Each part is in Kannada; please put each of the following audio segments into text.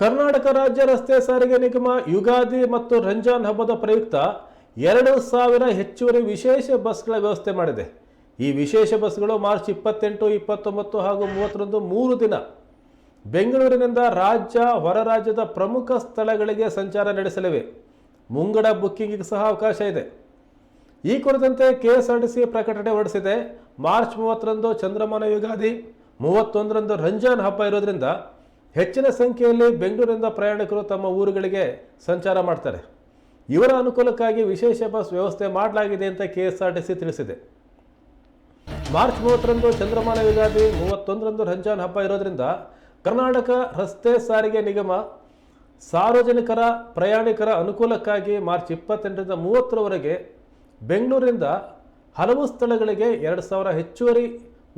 ಕರ್ನಾಟಕ ರಾಜ್ಯ ರಸ್ತೆ ಸಾರಿಗೆ ನಿಗಮ, ಯುಗಾದಿ ಮತ್ತು ರಂಜಾನ್ ಹಬ್ಬದ ಪ್ರಯುಕ್ತ ಎರಡು ಸಾವಿರ ಹೆಚ್ಚುವರಿ ವಿಶೇಷ ಬಸ್ಗಳ ವ್ಯವಸ್ಥೆ ಮಾಡಿದೆ. ಈ ವಿಶೇಷ ಬಸ್ಗಳು ಮಾರ್ಚ್ ಇಪ್ಪತ್ತೆಂಟು, ಇಪ್ಪತ್ತೊಂಬತ್ತು ಹಾಗೂ ಮೂವತ್ತರಂದು ಮೂರು ದಿನ ಬೆಂಗಳೂರಿನಿಂದ ರಾಜ್ಯ, ಹೊರ ರಾಜ್ಯದ ಪ್ರಮುಖ ಸ್ಥಳಗಳಿಗೆ ಸಂಚಾರ ನಡೆಸಲಿವೆ. ಮುಂಗಡ ಬುಕ್ಕಿಂಗಿಗೆ ಸಹ ಅವಕಾಶ ಇದೆ. ಈ ಕುರಿತಂತೆ ಕೆಎಸ್ಆರ್ಟಿಸಿ ಪ್ರಕಟಣೆ ಹೊರಡಿಸಿದೆ. ಮಾರ್ಚ್ ಮೂವತ್ತರಂದು ಚಂದ್ರಮಾನ ಯುಗಾದಿ, ಮೂವತ್ತೊಂದರಂದು ರಂಜಾನ್ ಹಬ್ಬ ಇರೋದ್ರಿಂದ ಹೆಚ್ಚಿನ ಸಂಖ್ಯೆಯಲ್ಲಿ ಬೆಂಗಳೂರಿನಿಂದ ಪ್ರಯಾಣಿಕರು ತಮ್ಮ ಊರುಗಳಿಗೆ ಸಂಚಾರ ಮಾಡ್ತಾರೆ. ಇವರ ಅನುಕೂಲಕ್ಕಾಗಿ ವಿಶೇಷ ಬಸ್ ವ್ಯವಸ್ಥೆ ಮಾಡಲಾಗಿದೆ ಅಂತ ಕೆಎಸ್ಆರ್ಟಿಸಿ ತಿಳಿಸಿದೆ. ಮಾರ್ಚ್ ಮೂವತ್ತರಂದು ಚಂದ್ರಮಾನ ಯುಗಾದಿ ಮೂವತ್ತೊಂದರಂದು ರಂಜಾನ್ ಹಬ್ಬ ಇರೋದ್ರಿಂದ ಕರ್ನಾಟಕ ರಸ್ತೆ ಸಾರಿಗೆ ನಿಗಮ ಸಾರ್ವಜನಿಕರ ಪ್ರಯಾಣಿಕರ ಅನುಕೂಲಕ್ಕಾಗಿ ಮಾರ್ಚ್ ಇಪ್ಪತ್ತೆಂಟರಿಂದ ಮೂವತ್ತರವರೆಗೆ ಬೆಂಗಳೂರಿನಿಂದ ಹಲವು ಸ್ಥಳಗಳಿಗೆ ಎರಡು ಸಾವಿರ ಹೆಚ್ಚುವರಿ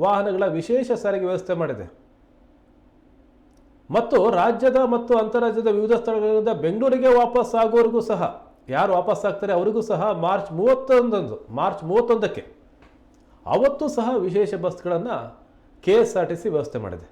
ವಾಹನಗಳ ವಿಶೇಷ ಸಾರಿಗೆ ವ್ಯವಸ್ಥೆ ಮಾಡಿದೆ. ಮತ್ತು ರಾಜ್ಯದ ಮತ್ತು ಅಂತಾರಾಜ್ಯದ ವಿವಿಧ ಸ್ಥಳಗಳಿಂದ ಬೆಂಗಳೂರಿಗೆ ವಾಪಸ್ ಆಗೋರಿಗೂ ಸಹ, ಯಾರು ವಾಪಸ್ ಆಗ್ತಾರೆ ಅವರಿಗೂ ಸಹ ಮಾರ್ಚ್ ಮೂವತ್ತೊಂದೊಂದು, ಮಾರ್ಚ್ ಮೂವತ್ತೊಂದಕ್ಕೆ. ಅವತ್ತು ಸಹ ವಿಶೇಷ ಬಸ್ಗಳನ್ನು K S R T C ವ್ಯವಸ್ಥೆ ಮಾಡಿದೆ.